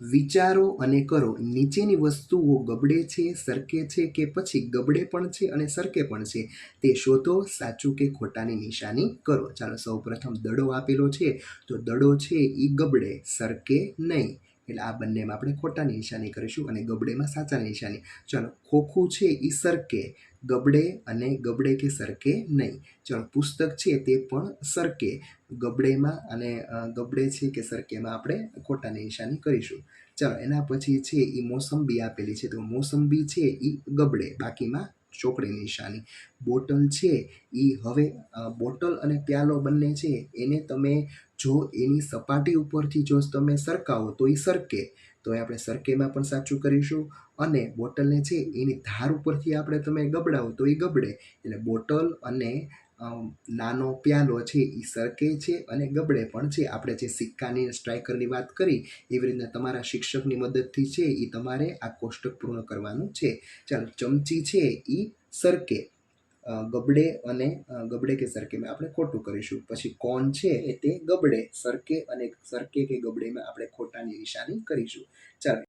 વિચારો અને કરો. નીચેની વસ્તુઓ ગબડે છે, સરકે છે કે પછી ગબડે પણ છે અને સરકે પણ છે. તે શોધો, સાચું કે ખોટાની નિશાની કરો. ચાલો, સૌપ્રથમ દડો આપેલો છે. તો દડો છે એ ગબડે, સરકે નહીં. એટલે આ બંનેમાં આપણે ખોટાની નિશાની કરીશું અને ગબડેમાં સાચાની નિશાની. ચાલો, ખોખું છે એ સરકે. ગબડે અને ગબડે કે સરકે નહીં. ચાલો, પુસ્તક છે તે પણ સરકે. ગબડેમાં અને ગબડે છે કે સરકેમાં આપણે ખોટાની નિશાની કરીશું. ચાલો, એના પછી છે એ મોસંબી આપેલી છે. તો મોસંબી છે એ ગબડે. બાકીમાં ચોકડીની નિશાની. બોટલ છે એ હવે બોટલ અને પ્યાલો બંને છે, એને તમે જો એની સપાટી ઉપરથી જો તમે સરકાવો તો એ સરકે. તો એ આપણે સરકેમાં પણ સાચું કરીશું અને બોટલને છે એની ધાર ઉપરથી આપણે તમે ગબડાવો તો એ ગબડે. એટલે બોટલ અને નાનો પ્યાલો છે એ સરકે છે અને ગબડે પણ છે. આપણે જે સિક્કાની સ્ટ્રાઇકરની વાત કરી, એવી રીતના તમારા શિક્ષકની મદદથી છે એ તમારે આ કોષ્ટક પૂર્ણ કરવાનું છે. ચાલો, ચમચી છે એ સરકે. ગબડે અને ગબડે કે સરકેમાં આપણે ખોટું કરીશું. પછી કોણ છે એ તે ગબડે, સરકે અને સરકે કે ગબડેમાં આપણે ખોટાની નિશાની કરીશું. ચાલો.